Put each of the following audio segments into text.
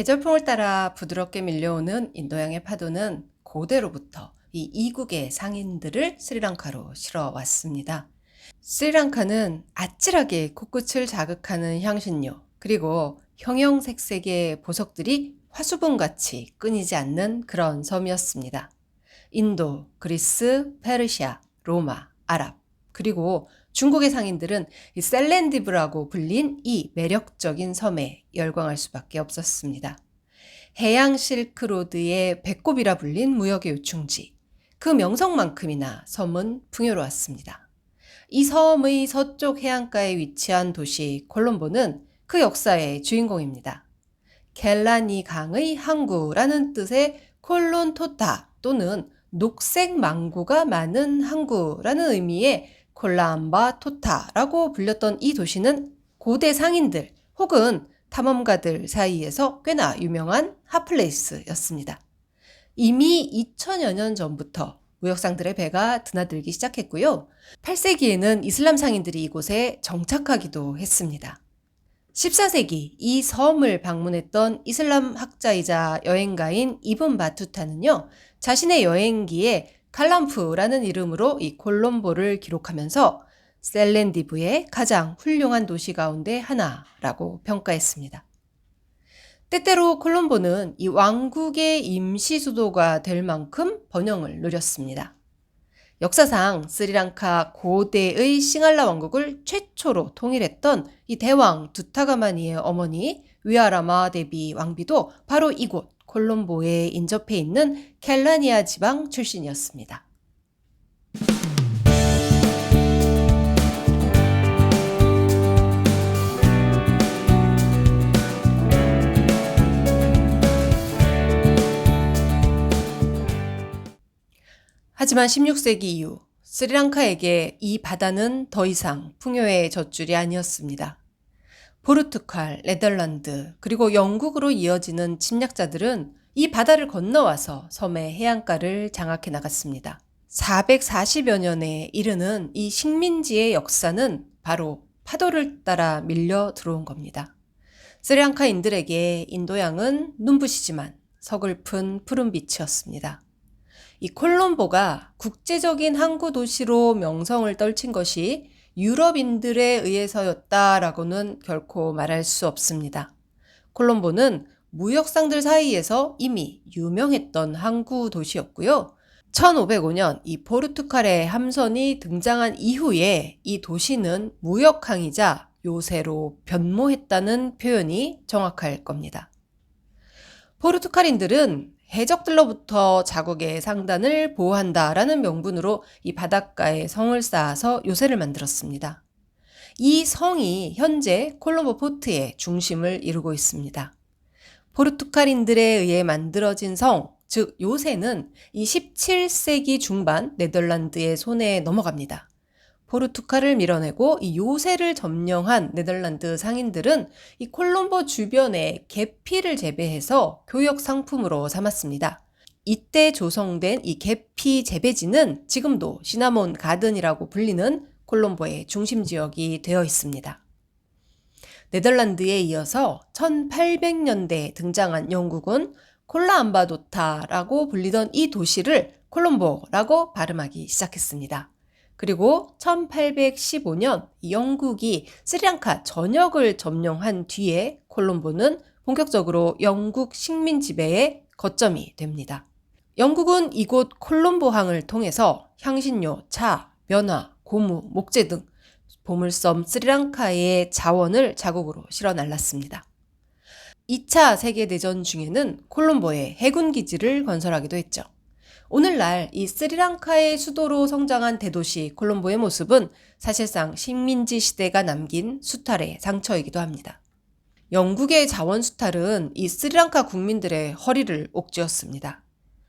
계절풍을 따라 부드럽게 밀려오는 인도양의 파도는 고대로부터 이 이국의 상인들을 스리랑카로 실어 왔습니다. 스리랑카는 아찔하게 코끝을 자극하는 향신료, 그리고 형형색색의 보석들이 화수분같이 끊이지 않는 그런 섬이었습니다. 인도, 그리스, 페르시아, 로마, 아랍, 그리고 중국의 상인들은 이 셀렌디브라고 불린 이 매력적인 섬에 열광할 수밖에 없었습니다. 해양 실크로드의 배꼽이라 불린 무역의 요충지, 그 명성만큼이나 섬은 풍요로웠습니다. 이 섬의 서쪽 해안가에 위치한 도시 콜롬보는 그 역사의 주인공입니다. 켈라니 강의 항구라는 뜻의 콜론토타 또는 녹색 망구가 많은 항구라는 의미의 콜라암바 토타라고 불렸던 이 도시는 고대 상인들 혹은 탐험가들 사이에서 꽤나 유명한 핫플레이스였습니다. 이미 2000여 년 전부터 무역상들의 배가 드나들기 시작했고요. 8세기에는 이슬람 상인들이 이곳에 정착하기도 했습니다. 14세기 이 섬을 방문했던 이슬람 학자이자 여행가인 이븐 바투타는요, 자신의 여행기에 칼람프라는 이름으로 이 콜롬보를 기록하면서 셀렌디브의 가장 훌륭한 도시 가운데 하나라고 평가했습니다. 때때로 콜롬보는 이 왕국의 임시 수도가 될 만큼 번영을 누렸습니다. 역사상 스리랑카 고대의 싱할라 왕국을 최초로 통일했던 이 대왕 두타가마니의 어머니 위아라마 데비 왕비도 바로 이곳 콜롬보에 인접해 있는 켈라니아 지방 출신이었습니다. 하지만 16세기 이후 스리랑카에게 이 바다는 더 이상 풍요의 젖줄이 아니었습니다. 포르투갈, 네덜란드, 그리고 영국으로 이어지는 침략자들은 이 바다를 건너와서 섬의 해안가를 장악해 나갔습니다. 440여 년에 이르는 이 식민지의 역사는 바로 파도를 따라 밀려 들어온 겁니다. 스리랑카인들에게 인도양은 눈부시지만 서글픈 푸른 빛이었습니다. 이 콜롬보가 국제적인 항구 도시로 명성을 떨친 것이 유럽인들에 의해서였다라고는 결코 말할 수 없습니다. 콜롬보는 무역상들 사이에서 이미 유명했던 항구 도시였고요. 1505년 이 포르투갈의 함선이 등장한 이후에 이 도시는 무역항이자 요새로 변모했다는 표현이 정확할 겁니다. 포르투갈인들은 해적들로부터 자국의 상단을 보호한다라는 명분으로 이 바닷가에 성을 쌓아서 요새를 만들었습니다. 이 성이 현재 콜롬보 포트의 중심을 이루고 있습니다. 포르투갈인들에 의해 만들어진 성, 즉 요새는 이 17세기 중반 네덜란드의 손에 넘어갑니다. 포르투갈을 밀어내고 이 요새를 점령한 네덜란드 상인들은 이 콜롬보 주변에 계피를 재배해서 교역 상품으로 삼았습니다. 이때 조성된 이 계피 재배지는 지금도 시나몬 가든이라고 불리는 콜롬보의 중심 지역이 되어 있습니다. 네덜란드에 이어서 1800년대에 등장한 영국은 콜라암바도타라고 불리던 이 도시를 콜롬보라고 발음하기 시작했습니다. 그리고 1815년 영국이 스리랑카 전역을 점령한 뒤에 콜롬보는 본격적으로 영국 식민 지배의 거점이 됩니다. 영국은 이곳 콜롬보항을 통해서 향신료, 차, 면화, 고무, 목재 등 보물섬 스리랑카의 자원을 자국으로 실어 날랐습니다. 2차 세계대전 중에는 콜롬보에 해군 기지를 건설하기도 했죠. 오늘날 이 스리랑카의 수도로 성장한 대도시 콜롬보의 모습은 사실상 식민지 시대가 남긴 수탈의 상처이기도 합니다. 영국의 자원 수탈은 이 스리랑카 국민들의 허리를 옥죄었습니다.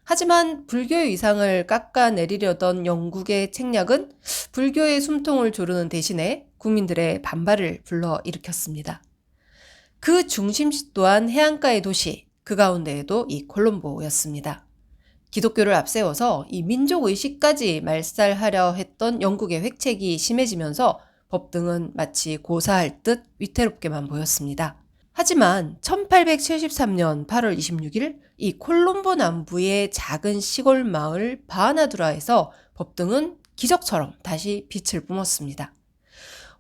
하지만 불교의 위상을 깎아내리려던 영국의 책략은 불교의 숨통을 조르는 대신에 국민들의 반발을 불러일으켰습니다. 그 중심지 또한 해안가의 도시, 그 가운데에도 이 콜롬보였습니다. 기독교를 앞세워서 이 민족 의식까지 말살하려 했던 영국의 획책이 심해지면서 법 등은 마치 고사할 듯 위태롭게만 보였습니다. 하지만 1873년 8월 26일 이 콜롬보 남부의 작은 시골 마을 바하나두라에서 법등은 기적처럼 다시 빛을 뿜었습니다.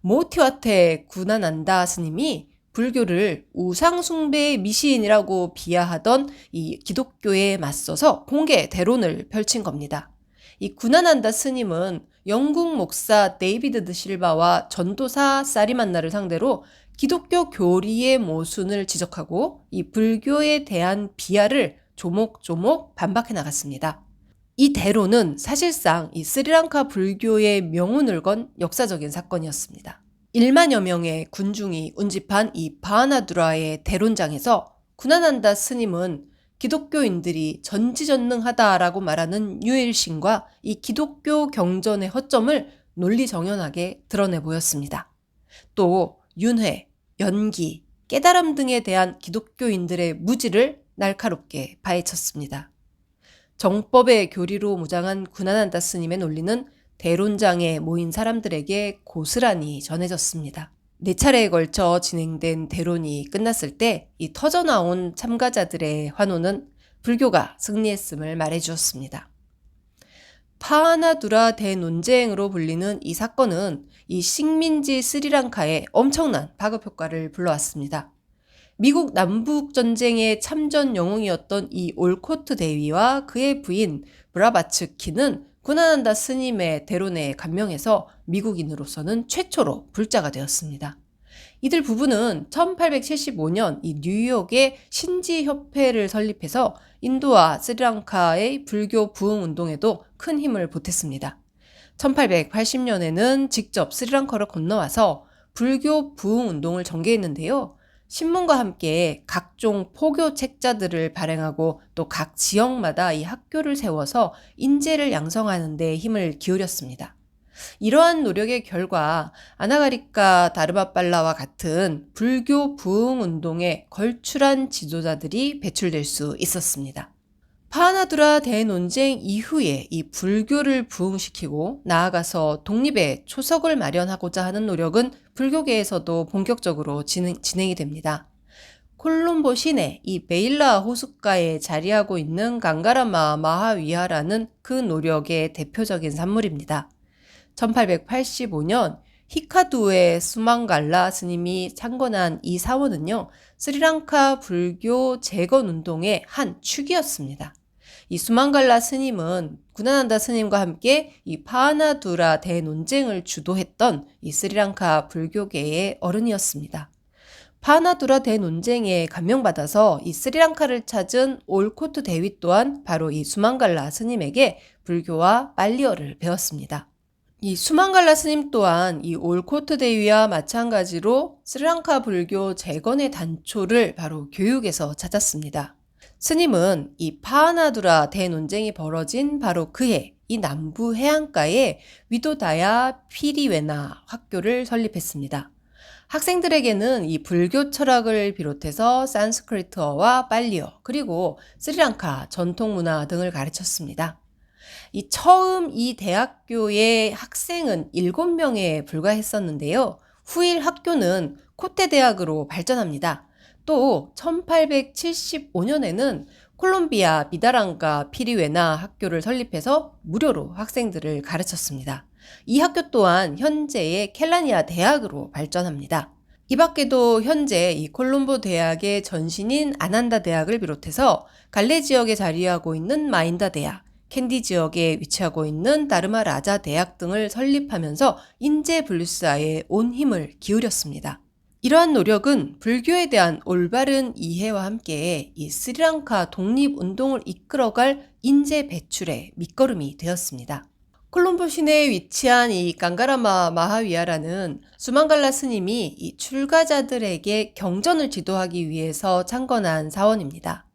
모티와테 구나난다 스님이 불교를 우상숭배의 미신이라고 비하하던 이 기독교에 맞서서 공개 대론을 펼친 겁니다. 이 구나난다 스님은 영국 목사 데이비드 드 실바와 전도사 사리만나를 상대로 기독교 교리의 모순을 지적하고 이 불교에 대한 비하를 조목조목 반박해 나갔습니다. 이 대로는 사실상 이 스리랑카 불교의 명운을 건 역사적인 사건이었습니다. 1만여 명의 군중이 운집한 이 바하나두라의 대론장에서 구나난다 스님은 기독교인들이 전지전능하다라고 말하는 유일신과 이 기독교 경전의 허점을 논리정연하게 드러내 보였습니다. 또 윤회, 연기, 깨달음 등에 대한 기독교인들의 무지를 날카롭게 파헤쳤습니다. 정법의 교리로 무장한 구나난다 스님의 논리는 대론장에 모인 사람들에게 고스란히 전해졌습니다. 네 차례에 걸쳐 진행된 대론이 끝났을 때 이 터져나온 참가자들의 환호는 불교가 승리했음을 말해주었습니다. 파하나두라 대논쟁으로 불리는 이 사건은 이 식민지 스리랑카에 엄청난 파급 효과를 불러왔습니다. 미국 남북 전쟁의 참전 영웅이었던 이 올코트 대위와 그의 부인 브라바츠키는 구나난다 스님의 대론에 감명해서 미국인으로서는 최초로 불자가 되었습니다. 이들 부부는 1875년 이 뉴욕의 신지협회를 설립해서 인도와 스리랑카의 불교 부흥 운동에도 큰 힘을 보탰습니다. 1880년에는 직접 스리랑카를 건너와서 불교 부흥 운동을 전개했는데요. 신문과 함께 각종 포교 책자들을 발행하고 또 각 지역마다 이 학교를 세워서 인재를 양성하는 데 힘을 기울였습니다. 이러한 노력의 결과 아나가리카 다르바빨라와 같은 불교 부흥 운동에 걸출한 지도자들이 배출될 수 있었습니다. 파하나두라 대논쟁 이후에 이 불교를 부흥시키고 나아가서 독립의 초석을 마련하고자 하는 노력은 불교계에서도 본격적으로 진행, 진행이 됩니다. 콜롬보 시내 이 베일라 호숫가에 자리하고 있는 강가라마 마하위하라는 그 노력의 대표적인 산물입니다. 1885년 히카두의 수망갈라 스님이 창건한 이 사원은요, 스리랑카 불교 재건 운동의 한 축이었습니다. 이 수망갈라 스님은 구나난다 스님과 함께 이 파하나두라 대논쟁을 주도했던 이 스리랑카 불교계의 어른이었습니다. 파하나두라 대논쟁에 감명받아서 이 스리랑카를 찾은 올코트 대위 또한 바로 이 수망갈라 스님에게 불교와 빨리어를 배웠습니다. 이 수망갈라 스님 또한 이 올코트 대위와 마찬가지로 스리랑카 불교 재건의 단초를 바로 교육에서 찾았습니다. 스님은 이 파하나두라 대논쟁이 벌어진 바로 그 해 이 남부 해안가에 위도다야 피리웨나 학교를 설립했습니다. 학생들에게는 이 불교 철학을 비롯해서 산스크리트어와 빨리어 그리고 스리랑카 전통 문화 등을 가르쳤습니다. 이 처음 이 대학교의 학생은 7명에 불과했었는데요. 후일 학교는 코테 대학으로 발전합니다. 또 1875년에는 콜롬비아 미다랑가 피리웨나 학교를 설립해서 무료로 학생들을 가르쳤습니다. 이 학교 또한 현재의 켈라니아 대학으로 발전합니다. 이 밖에도 현재 이 콜롬보 대학의 전신인 아난다 대학을 비롯해서 갈레 지역에 자리하고 있는 마인다 대학, 캔디 지역에 위치하고 있는 다르마 라자 대학 등을 설립하면서 인재 블루스아에 온 힘을 기울였습니다. 이러한 노력은 불교에 대한 올바른 이해와 함께 이 스리랑카 독립운동을 이끌어갈 인재 배출의 밑거름이 되었습니다. 콜롬보 시내에 위치한 이 강가라마 마하위아라는 수만갈라 스님이 이 출가자들에게 경전을 지도하기 위해서 창건한 사원입니다.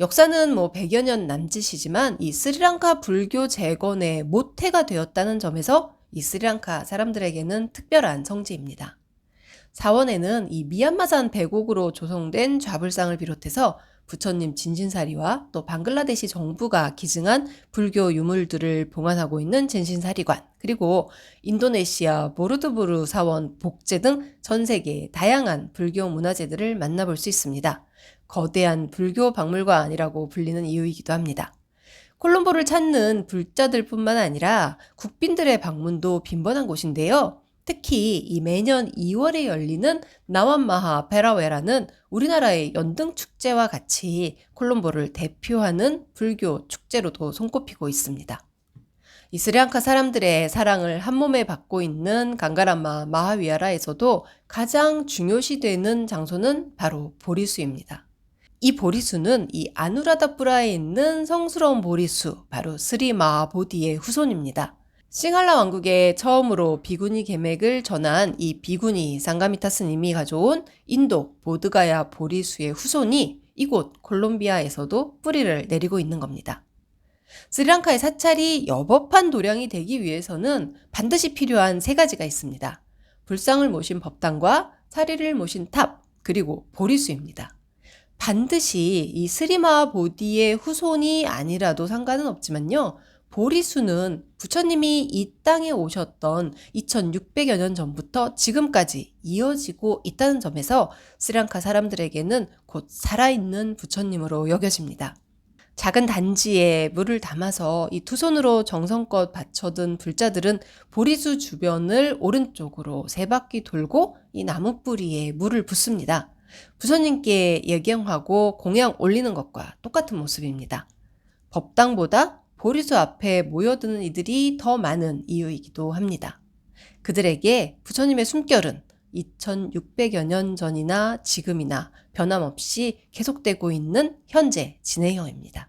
역사는 뭐 100여 년 남짓이지만 이 스리랑카 불교 재건의 모태가 되었다는 점에서 이 스리랑카 사람들에게는 특별한 성지입니다. 사원에는 이 미얀마산 배곡으로 조성된 좌불상을 비롯해서 부처님 진신사리와 또 방글라데시 정부가 기증한 불교 유물들을 봉안하고 있는 진신사리관, 그리고 인도네시아 보르드부르 사원 복제 등 전 세계 다양한 불교 문화재들을 만나볼 수 있습니다. 거대한 불교 박물관이라고 불리는 이유이기도 합니다. 콜롬보를 찾는 불자들 뿐만 아니라 국빈들의 방문도 빈번한 곳인데요. 특히 이 매년 2월에 열리는 나완마하 페라웨라는 우리나라의 연등 축제와 같이 콜롬보를 대표하는 불교 축제로도 손꼽히고 있습니다. 이 스리랑카 사람들의 사랑을 한 몸에 받고 있는 강가라마 마하위아라에서도 가장 중요시되는 장소는 바로 보리수입니다. 이 보리수는 이 아누라다푸라에 있는 성스러운 보리수, 바로 스리마보디의 후손입니다. 싱할라 왕국에 처음으로 비구니 계맥을 전한 이 비구니 상가미타 스님이 가져온 인도 보드가야 보리수의 후손이 이곳 콜롬비아에서도 뿌리를 내리고 있는 겁니다. 스리랑카의 사찰이 여법한 도량이 되기 위해서는 반드시 필요한 세 가지가 있습니다. 불상을 모신 법당과 사리를 모신 탑, 그리고 보리수입니다. 반드시 이 스리마 보디의 후손이 아니라도 상관은 없지만요. 보리수는 부처님이 이 땅에 오셨던 2600여 년 전부터 지금까지 이어지고 있다는 점에서 스리랑카 사람들에게는 곧 살아있는 부처님으로 여겨집니다. 작은 단지에 물을 담아서 이 두 손으로 정성껏 받쳐든 불자들은 보리수 주변을 오른쪽으로 세 바퀴 돌고 이 나무 뿌리에 물을 붓습니다. 부처님께 예경하고 공양 올리는 것과 똑같은 모습입니다. 법당보다 보리수 앞에 모여드는 이들이 더 많은 이유이기도 합니다. 그들에게 부처님의 숨결은 2600여 년 전이나 지금이나 변함없이 계속되고 있는 현재 진행형입니다.